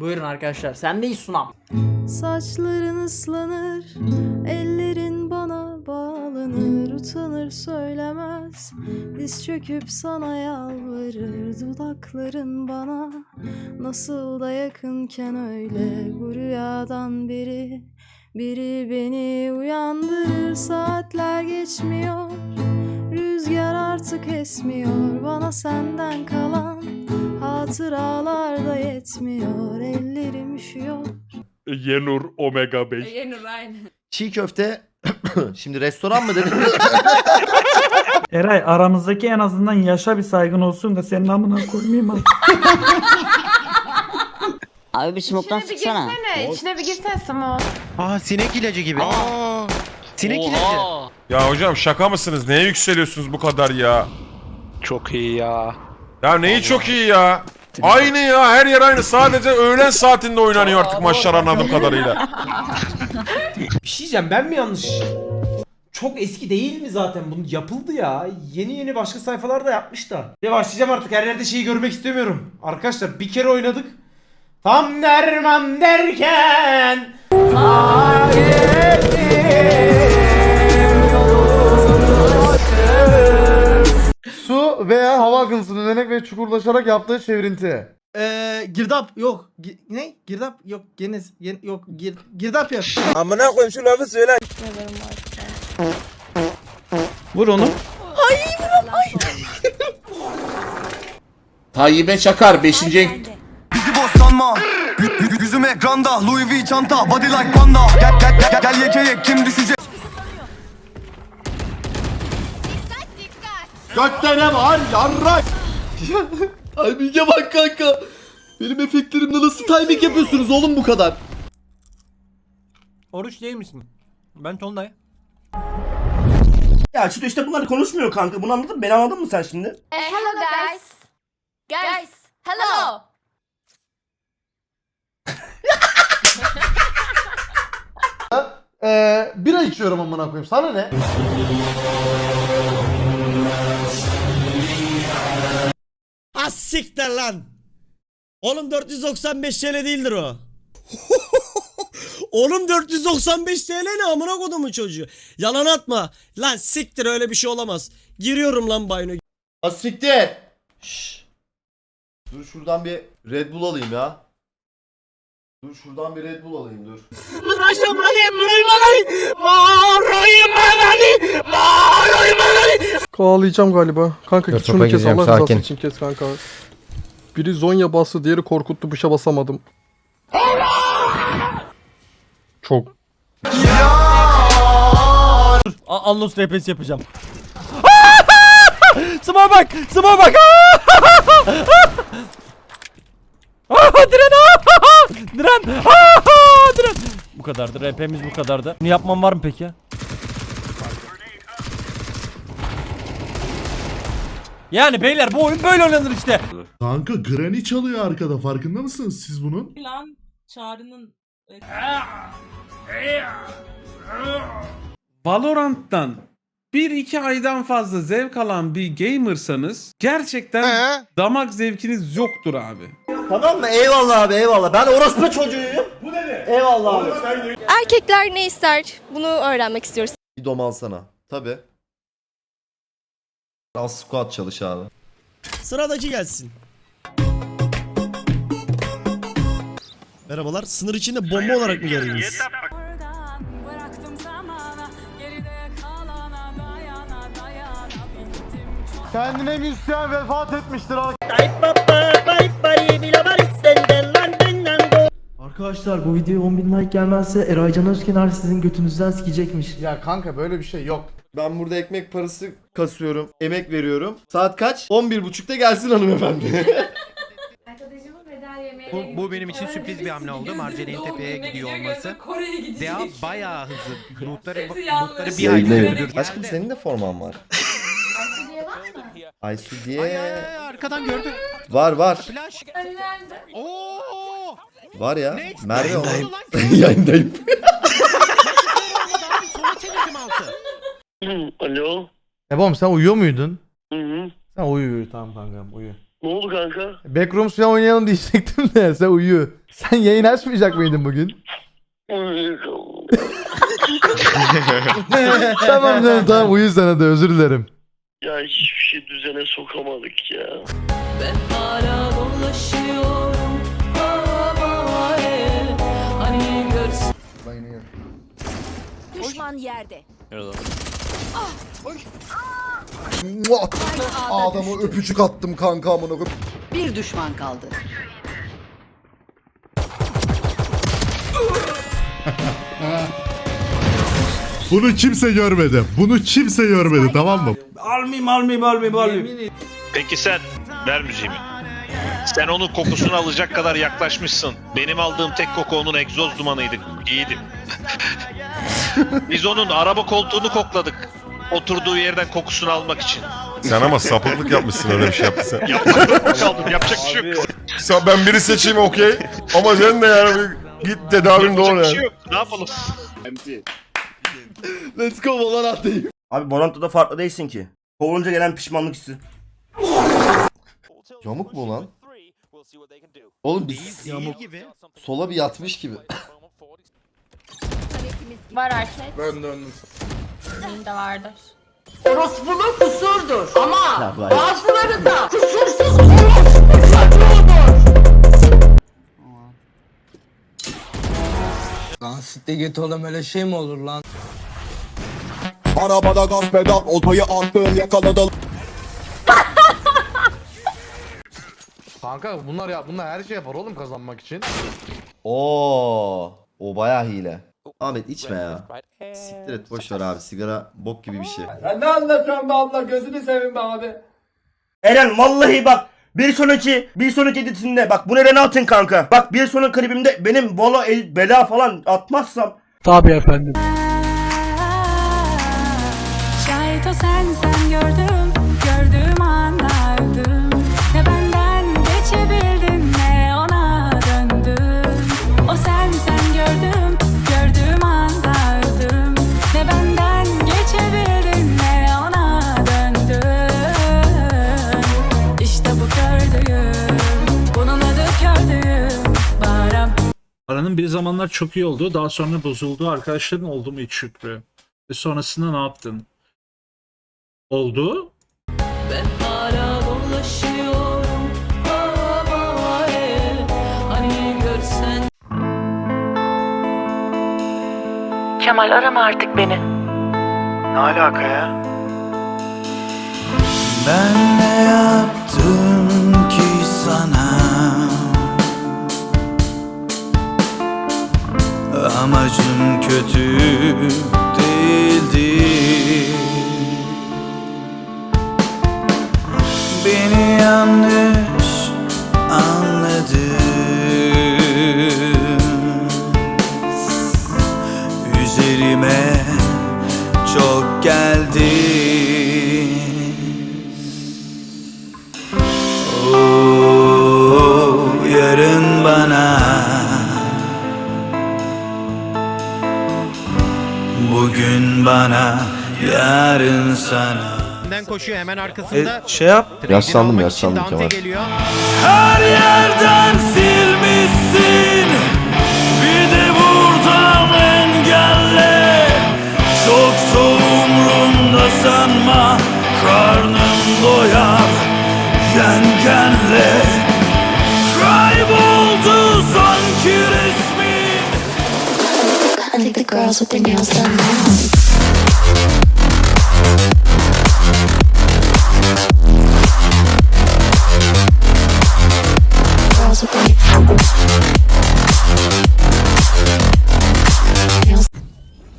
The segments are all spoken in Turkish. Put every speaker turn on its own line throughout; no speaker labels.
Buyurun arkadaşlar. Sendeyiz sunam.
Saçların ıslanır, ellerin bana bağlanır, utanır söylemez. Diz çöküp sana yalvarır, dudakların bana nasıl da yakınken öyle bu rüyadan biri. Biri beni uyandırır, saatler geçmiyor. Rüzgar artık esmiyor, bana senden kalan hatıralar da yetmiyor. Ellerim üşüyor.
Yenur Omega 5.
Yenur aynı.
Çiğ köfte şimdi restoran mı dedin?
Eray aramızdaki en azından yaşa bir saygın olsun da senin amına koymayayım abi.
Abi bir smoke'tan
İçine bir
sıksana.
girsene. İçine bir girsene Samo.
Aa sinek ilacı gibi.
Aa,
Sinek ilacı.
ya hocam şaka mısınız? Neye yükseliyorsunuz bu kadar ya?
Çok iyi ya.
Ya neyi çok iyi ya? Aynı ya her yer aynı. Sadece öğlen saatinde oynanıyor artık maçlar anladığım kadarıyla.
Bir şey diyeceğim ben mi yanlış? Çok eski değil mi zaten? Bunu yapıldı ya. Yeni yeni başka sayfalarda yapmış da. Ve başlayacağım artık her yerde şeyi görmek istemiyorum. Arkadaşlar bir kere oynadık. Tam derman derken
Su veya hava akıntısının dönerek ve çukurlaşarak yaptığı çevrinti.
Eee girdap yok. Gi- ne? Girdap yok. Geniz gen- yok. Gir girdap yap.
Amına koyayım şu lafı söyle.
Vur onu.
Tayyip'e Çakar 5.
Bizi boş sanma. Yüzüm ekranda. Louis V çanta. Body like panda. Gel gel gel gel yekeye kim düşecek?
Gökte ne var yarrak? Timing'e bak kanka. Benim efektlerimle nasıl timing yapıyorsunuz oğlum bu kadar?
Oruç değil misin? Ben Tonlay.
Ya Çito işte bunları konuşmuyor kanka. Bunu anladın mı? Beni anladın mı sen şimdi?
Eh, hello guys. Guys. Hello.
Eee bira içiyorum amına koyayım. Sana ne?
Az siktir lan. Oğlum 495 TL değildir o. Oğlum 495 TL ne amına kodumun çocuğu. Yalan atma. Lan siktir öyle bir şey olamaz. Giriyorum lan bayno.
Asiktir. Dur şuradan bir Red Bull alayım ya. Dur şuradan bir Red Bull alayım dur.
Kovalayacağım galiba. Kanka
Dur,
git
topa
şunu kes
gireceğim,
Allah rızası
sakin.
için kes kanka. Biri Zonya bastı diğeri korkuttu bir şey basamadım. Çok. Anlos repes yapacağım. Sıma bak! Sıma bak! Aa, diren! Diren! aa, Diren! Bu kadardı. RP'miz bu kadardı. Ne yapmam var mı peki? Yani beyler bu oyun böyle oynanır işte.
Kanka Granny çalıyor arkada farkında mısınız siz bunun?
Lan Çağrı'nın
Valorant'tan 1-2 aydan fazla zevk alan bir gamersanız gerçekten damak zevkiniz yoktur abi.
Tamam mı? Eyvallah abi eyvallah. Ben orospu çocuğuyum. Bu ne? Eyvallah abi.
Erkekler ne ister? Bunu öğrenmek istiyoruz.
Bir dom alsana. Tabi. Al squat çalış abi.
Sıradaki gelsin. Merhabalar. Sınır içinde bomba olarak mı geldiniz?
Kendine müzisyen vefat etmiştir
Arkadaşlar bu video 10.000 like gelmezse Eraycan Özkenar sizin götünüzden sikecekmiş.
Ya kanka böyle bir şey yok. Ben burada ekmek parası kasıyorum. Emek veriyorum. Saat kaç? 11.30'da gelsin hanımefendi.
Bu, bu benim için sürpriz bir hamle oldu. Marjolaine Tepe'ye gidiyor olması.
Kore'ye gidecek.
Dea bayağı hızlı.
Yanlış.
lootları bir ay sürdü.
Aşkım senin de forman var. Aysu diye.
Ay ay ay arkadan gördüm.
Var var.
Flash. Oo!
Var ya.
Ne?
Merve onu.
Yayındayım.
Yayındayım.
Sola çevirdim altı.
Alo.
Ebom sen uyuyor muydun?
Hı hı.
Sen uyu uyu tamam kankam uyu.
Ne oldu kanka?
Backrooms falan oynayalım diyecektim de sen uyu. Sen yayın açmayacak mıydın bugün? tamam canım tamam uyu sana da özür dilerim.
Ya hiçbir şey düzene sokamadık ya.
Ben hala dolaşıyorum havaya Hani görsen
Düşman yerde.
Adamı öpücük attım kanka amına koyayım.
Bir düşman kaldı.
Bunu kimse görmedi. Bunu kimse görmedi tamam mı?
Almayayım almayayım almayayım almayayım.
Peki sen ver müziğimi. Sen onun kokusunu alacak kadar yaklaşmışsın. Benim aldığım tek koku onun egzoz dumanıydı. İyiydi. Biz onun araba koltuğunu kokladık. Oturduğu yerden kokusunu almak için.
Sen ama sapıklık yapmışsın öyle bir şey yaptın sen.
Yapmak kaldım. Yapacak bir şey yok.
Sen ben biri seçeyim okey. Ama sen de yani bir git tedavin doğru
Yapacak bir şey
yani.
yok. Ne yapalım?
Let's go Valorant diyeyim.
Abi Valorant'ta farklı değilsin ki. Kovulunca gelen pişmanlık hissi.
Yamuk mu lan? Oğlum biz
Yamuk gibi.
sola bir yatmış gibi.
Var erkek.
Ben döndüm.
Benim de vardır.
Ya vay.
Lan sitte git oğlum öyle şey mi olur lan?
Arabada gaz pedal, oltayı attım yakaladım.
Kanka bunlar ya bunlar her şey yapar oğlum kazanmak için. Oo, o bayağı hile. Ahmet içme ya. Siktir et boş ver abi sigara bok gibi bir şey.
Eren vallahi bak bir sonraki bir sonraki editinde bak bunu Eren'e atın kanka. Bak bir sonraki klibimde benim Valo el, bela falan atmazsam
Şahit o sen sen gördüm Gördüğüm anda Ne benden geçebildin ne ona döndüm O sen sen gördüm Gördüğüm anda Ne benden geçebildin ne ona döndüm İşte bu kördüğüm Bunun adı kördüğüm Bağıram
Aranın bir zamanlar çok iyi olduğu daha sonra bozuldu. Arkadaşların oldu mu hiç Şükrü? Ve sonrasında ne yaptın? Oldu.
Ben hala dolaşıyorum havaya Hani görsen
Kemal arama artık beni.
Ne alaka ya?
Ben ne yaptım ki sana? Amacım kötü Bugün bana yarın sana
Önden koşuyor hemen arkasında.
Şey yap
yaşlandım
Dante
Kemal.
Her yerden silmişsin
girls with their nails done now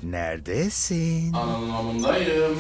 Neredesin?
Anlamındayım.